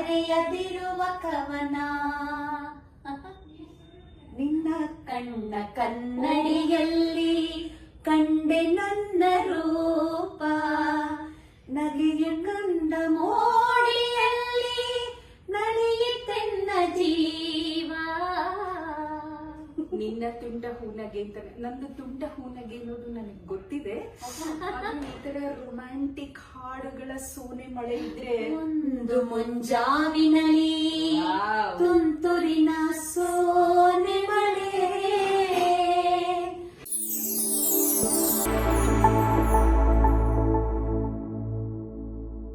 ಬರೆಯದಿರುವ ಕವನ. ನಿನ್ನ ಕಣ್ಣ ಕನ್ನಡಿಯಲ್ಲಿ ಕಂಡೆ ನನ್ನ ರೂಪ. ನಗೆಯ ಕಂಡ ಮೋಡಿಯಲ್ಲಿ ನಿನ್ನ ತುಂಟ ಹೂನಗೆ ಅಂತ ನಂದು ತುಂಟ ಹೂನಗೆ ಅನ್ನೋದು ನನಗೆ ಗೊತ್ತಿದೆ ಈ ತರ ರೊಮ್ಯಾಂಟಿಕ್ ಹಾಡುಗಳ ಸೋನೆ ಮಳೆ ಇದ್ರೆ ಒಂದು ಮುಂಜಾವಿನಲಿ Wow. ತುಂತುರಿನ